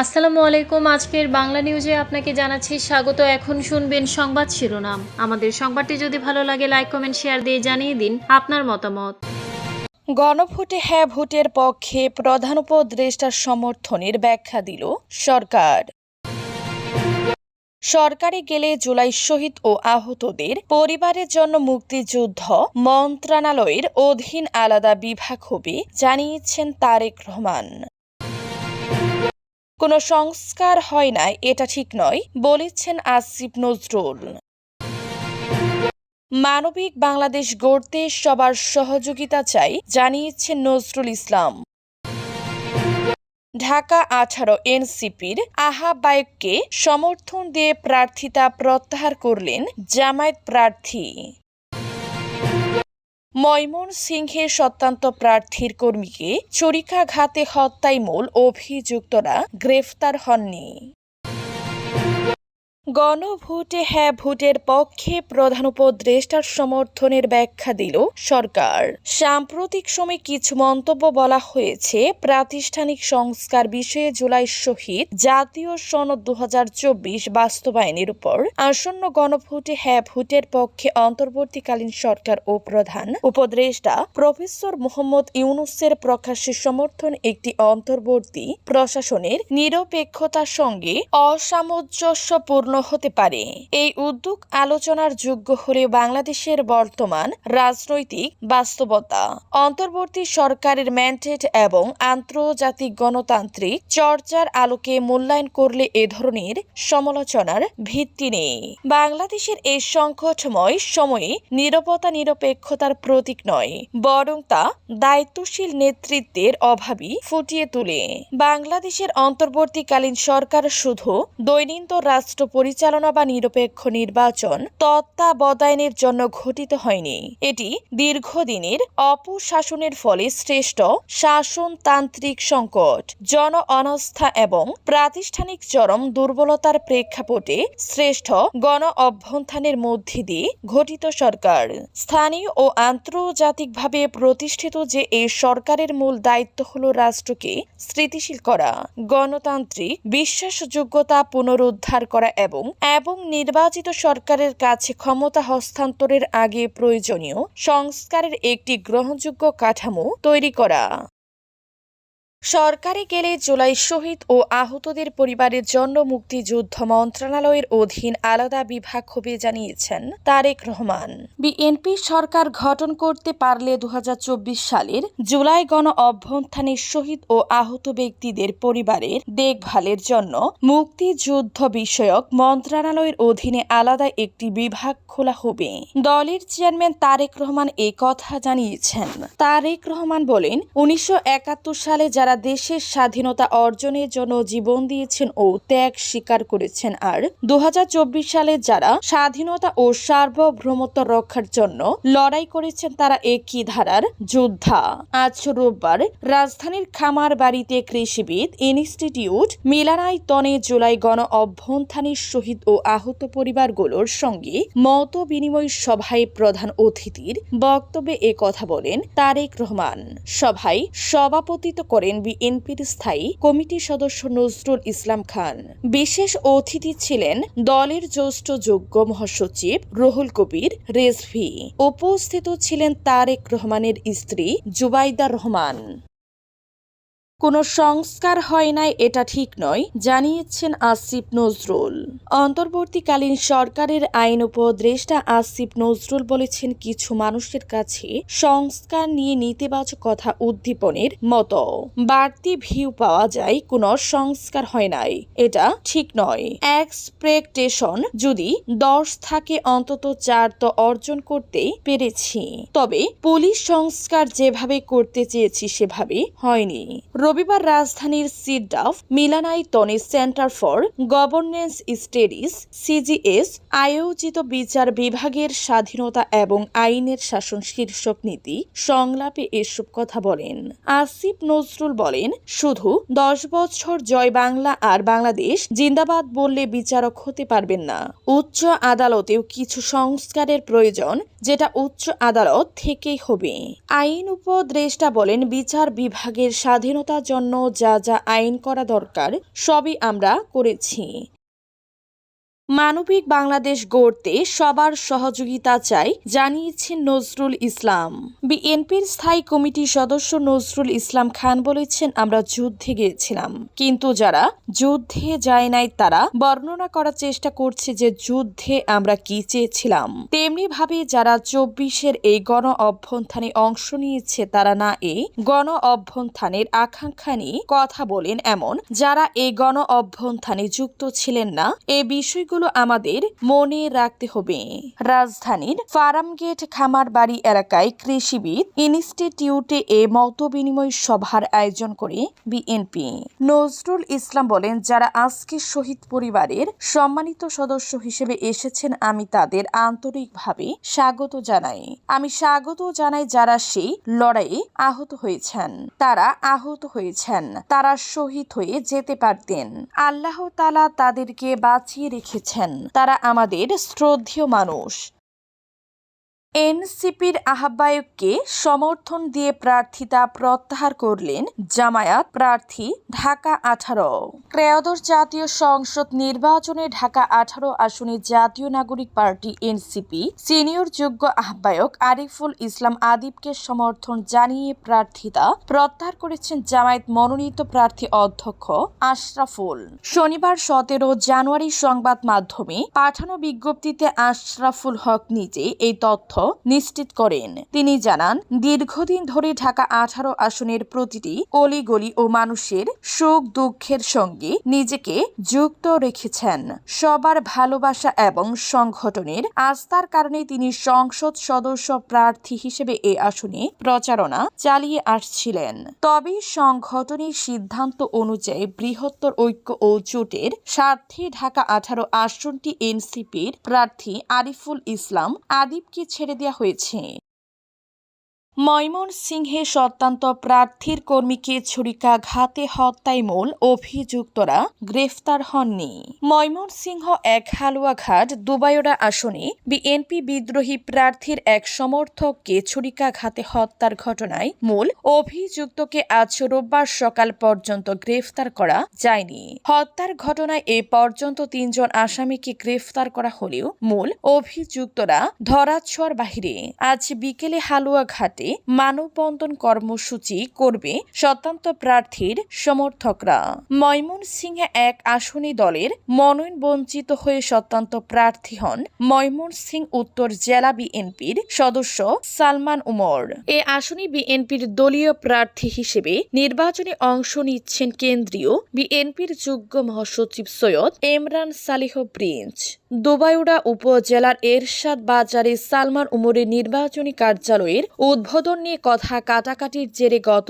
আসসালামু আলাইকুম। আজকের বাংলা নিউজে আপনাকে জানাচ্ছি স্বাগত। এখন শুনবেন সংবাদ শিরোনাম। আমাদের সংবাদটি যদি ভালো লাগে, লাইক, কমেন্ট, শেয়ার দিয়ে জানিয়ে দিন আপনার মতামত। গণভোটে হ্যাঁ ভোটের পক্ষে প্রধান উপদেষ্টার সমর্থনের ব্যাখ্যা দিল সরকার। সরকারে গেলে জুলাই শহীদ ও আহতদের পরিবারের জন্য মুক্তিযুদ্ধ মন্ত্রণালয়ের অধীন আলাদা বিভাগ হবে, জানিয়েছেন তারেক রহমান। কোনো সংস্কার হয় না এটা ঠিক নয়, বলেছেন আসিফ নজরুল। মানবিক বাংলাদেশ গড়তে সবার সহযোগিতা চাই জানিয়েছেন নজরুল ইসলাম। ঢাকা আঠারো এনসিপির আহ্বায়ককে সমর্থন দিয়ে প্রার্থিতা প্রত্যাহার করলেন জামায়াত প্রার্থী। ময়মনসিংহের সত্যান্ত প্রার্থীর কর্মীকে চরিকাঘাতে হত্যায় মূল অভিযুক্তরা গ্রেফতার হননি। গণভোটে হ্যাঁ ভোটের পক্ষে প্রধান উপদেষ্টার সমর্থনের ব্যাখ্যা দিল সরকার। সাম্প্রতিক সময়ে কিছু মন্তব্য বলা হয়েছে, প্রাতিষ্ঠানিক সংস্কার বিষয়ে জুলাই শহীদ, জাতীয় সনদ দু হাজার চব্বিশ বাস্তবায়নের উপর। আসন্ন গণভোটে হ্যাঁ ভোটের পক্ষে অন্তর্বর্তীকালীন সরকার ও প্রধান উপদেষ্টা প্রফেসর মোহাম্মদ ইউনুসের প্রকাশ্যে সমর্থন একটি অন্তর্বর্তী প্রশাসনের নিরপেক্ষতার সঙ্গে অসামঞ্জস্যপূর্ণ হতে পারে। এই উদ্যোগ আলোচনার যোগ্য হলে বাংলাদেশের বর্তমান রাজনৈতিক বাস্তবতা, অন্তর্বর্তী সরকারের ম্যান্ডেট এবং আন্তর্জাতিক গণতান্ত্রিক চর্চার আলোকে মূল্যায়ন করলে এ ধরনের সমালোচনার ভিত্তি নেই। বাংলাদেশের এই সংকটময় সময়ে নিরবতা নিরপেক্ষতার প্রতীক নয়, বরং তা দায়িত্বশীল নেতৃত্বের অভাবই ফুটিয়ে তোলে। বাংলাদেশের অন্তর্বর্তীকালীন সরকার শুধু দৈনন্দিন রাষ্ট্র পরিচালনা বা নিরপেক্ষ নির্বাচন তত্ত্বাবধানের জন্য ঘটিত হয়নি। এটি দীর্ঘদিনের অপশাসনের ফলে শ্রেষ্ঠ শাসনতান্ত্রিক সংকট, জন অনাস্থা এবং প্রাতিষ্ঠানিক চরম দুর্বলতার প্রেক্ষাপটে শ্রেষ্ঠ গণ অভ্যন্থানের মধ্যে দিয়ে ঘটিত সরকার। স্থানীয় ও আন্তর্জাতিকভাবে প্রতিষ্ঠিত যে এই সরকারের মূল দায়িত্ব হল রাষ্ট্রকে স্থিতিশীল করা, গণতান্ত্রিক বিশ্বাসযোগ্যতা পুনরুদ্ধার করা এবং এবং নির্বাচিত সরকারের কাছে ক্ষমতা হস্তান্তরের আগে প্রয়োজনীয় সংস্কারের একটি গ্রহণযোগ্য কাঠামো তৈরি করা। সরকারে গেলে জুলাই শহীদ ও আহতদের পরিবারের জন্য মুক্তিযুদ্ধ মন্ত্রণালয়ের অধীন আলাদা বিভাগ হবে জানিয়েছেন তারেক রহমান। বিএনপি সরকার গঠন করতে পারলে দুহাজার চব্বিশ সালের জুলাই গণ অভ্যন্থানে শহীদ ও আহত ব্যক্তিদের পরিবারের দেখভালের জন্য মুক্তিযুদ্ধ বিষয়ক মন্ত্রণালয়ের অধীনে আলাদা একটি বিভাগ খোলা হবে। দলের চেয়ারম্যান তারেক রহমান এ কথা জানিয়েছেন। তারেক রহমান বলেন, উনিশশো একাত্তর সালে যারা দেশের স্বাধীনতা অর্জনের জন্য জীবন দিয়েছেন ও ত্যাগ স্বীকার করেছেন। আর দু হাজার চব্বিশ সালে যারা স্বাধীনতা ও সার্বভৌমত্ব রক্ষার জন্য লড়াই করেছেন, তারা একই ধারার যোদ্ধা। আজ রোববার রাজধানীর খামার বাড়িতে কৃষিবিদ ইনস্টিটিউট মিলানায়তনে জুলাই গণ অভ্যন্থানের শহীদ ও আহত পরিবারগুলোর সঙ্গে মত বিনিময় সভায় প্রধান অতিথির বক্তব্যে কথা বলেন তারেক রহমান। সভায় সভাপতিত্ব করেন বিএনপির স্থায়ী কমিটির সদস্য নজরুল ইসলাম খান। বিশেষ অতিথি ছিলেন দলের জ্যেষ্ঠ যোগ্য মহাসচিব রহুল কবির, রেজভি। উপস্থিত ছিলেন তারেক রহমানের স্ত্রী জুবাইদা রহমান। কোনো সংস্কার হয় নাই, এটা ঠিক নয়, জানিয়েছেন আসিফ নজরুল। অন্তর্বর্তীকালীন সরকারের আইন উপদেষ্টা আসিফ নজরুল বলেছেন, কিছু মানুষের কাছে সংস্কার নিয়ে নেতিবাচক কথা উদ্দীপনের মতো। বাড়তি ভিউ পাওয়া যায়, কোনো সংস্কার হয় নাই, এটা ঠিক নয়। এক্সপেকটেশন যদি দশ থাকে, অন্তত চার তো অর্জন করতে পেরেছি। তবে পুলিশ সংস্কার যেভাবে করতে চেয়েছি, সেভাবে হয়নি। রবিবার রাজধানীর সিডাফ মিলানাইতনে centre for governance studies, CGS, আয়োজিত বিচার বিভাগের স্বাধীনতা এবং আইনের শাসন শীর্ষক নীতি সংলাপে এসব কথা বলেন। আসিফ নজরুল বলেন, শুধু দশ বছর জয় বাংলা আর বাংলাদেশ জিন্দাবাদ বললে বিচারক হতে পারবেন না। উচ্চ আদালতেও কিছু সংস্কারের প্রয়োজন, যেটা উচ্চ আদালত থেকেই হবে। আইন উপদেষ্টা বলেন, বিচার বিভাগের স্বাধীনতা জন্য যা যা আইন করা দরকার সবই আমরা করেছি। মানবিক বাংলাদেশ গড়তে সবার সহযোগিতা চাই, জানিয়েছেন নজরুল ইসলাম। বিএনপির স্থায়ী কমিটির সদস্য নজরুল ইসলাম খান বলেছেন, আমরা যুদ্ধে গিয়েছিলাম। কিন্তু যারা যুদ্ধে যায় নাই, তারা বর্ণনা করার চেষ্টা করছে যে যুদ্ধে আমরা কি চেয়েছিলাম। তেমনি ভাবে যারা চব্বিশের এই গণ অভ্যন্থানে অংশ নিয়েছে, তারা না এই গণ অভ্যন্থানের আকাঙ্ক্ষা নিয়ে কথা বলেন এমন। যারা এই গণ অভ্যন্থানে যুক্ত ছিলেন না এই বিষয়গুলো আমাদের মনে রাখতে হবে। রাজধানীর ফার্মগেট খামারবাড়ি এলাকায় কৃষিবিদ ইনস্টিটিউটে এ মতবিনিময় সভার আয়োজন করে বিএনপি। নজরুল ইসলাম বলেন, যারা আজকে শহীদ পরিবারের সম্মানিত সদস্য হিসেবে এসেছেন, আমি তাদের আন্তরিকভাবে স্বাগত জানাই। আমি স্বাগত জানাই যারা সেই লড়াইয়ে আহত হয়েছেন। তারা আহত হয়েছেন। তারা শহীদ হয়ে যেতে পারতেন। আল্লাহ তালা তাদেরকে বাঁচিয়ে রেখেছেন। তারা আমাদের শ্রদ্ধেয় মানুষ। এনসিপির আহ্বায়ককে সমর্থন দিয়ে প্রার্থিতা প্রত্যাহার করলেন জামায়াত প্রার্থী ঢাকা আঠারো। ত্রয়োদশ জাতীয় সংসদ নির্বাচনে ঢাকা আঠারো আসনে জাতীয় নাগরিক পার্টি এনসিপি সিনিয়র যোগ্য আহ্বায়ক আরিফুল ইসলাম আদিবকে সমর্থন জানিয়ে প্রার্থিতা প্রত্যাহার করেছেন জামায়াত মনোনীত প্রার্থী অধ্যক্ষ আশরাফুল। শনিবার সতেরো জানুয়ারি সংবাদ মাধ্যমে পাঠানো বিজ্ঞপ্তিতে আশরাফুল হক নিজে এই তথ্য নিশ্চিত করেন। তিনি জানান, দীর্ঘদিন ধরে ঢাকা আঠারো আসনের প্রতিটি অলিগলি ও মানুষের সুখ দুঃখের সঙ্গে নিজেকে যুক্ত রেখেছেন। সবার ভালোবাসা এবং সংগঠনের আস্থার কারণে তিনি সংসদ সদস্য প্রার্থী হিসেবে এ আসনে প্রচারণা চালিয়ে আসছিলেন। তবে সংগঠনের সিদ্ধান্ত অনুযায়ী বৃহত্তর ঐক্য ও জোটের স্বার্থে ঢাকা আঠারো আসনটি এনসিপির প্রার্থী আরিফুল ইসলাম আদিবকে ছেড়ে দেওয়া হয়েছে ময়মনসিংহে সত্যান্ত প্রার্থীর কর্মীকে ছুরিকাঘাতে হত্যায় মূল অভিযুক্তরা গ্রেফতার হননি। ময়মনসিংহ এক হালুয়াঘাট দুবাইরা আসনে বিএনপি বিদ্রোহী প্রার্থীর এক সমর্থককে ছুরিকাঘাতে হত্যার ঘটনায় মূল অভিযুক্তকে আজ রোববার সকাল পর্যন্ত গ্রেফতার করা যায়নি। হত্যার ঘটনায় এ পর্যন্ত তিনজন আসামিকে গ্রেফতার করা হলেও মূল অভিযুক্তরা ধরাছোঁয়ার বাহিরে। আজ বিকেলে হালুয়াঘাটে মানববন্ধন কর্মসূচি করবে স্বতন্ত্র প্রার্থীর সমর্থকরা। ময়মনসিংহে এক আসনী দলের মনোনয়ন বঞ্চিত হয়ে স্বতন্ত্র প্রার্থী হন ময়মনসিংহ উত্তর জেলা বিএনপির সদস্য সালমান উমর। এ আসনে বিএনপির দলীয় প্রার্থী হিসেবে নির্বাচনে অংশ নিচ্ছেন কেন্দ্রীয় বিএনপির যুগ্ম মহাসচিব সৈয়দ এমরান সালিহ প্রিন্স। দুবাইউড়া উপজেলার এরশাদ বাজারে সালমান উমরের নির্বাচনী কার্যালয়ের উদ্বোধন নিয়ে কথা কাটাকাটির জেরে গত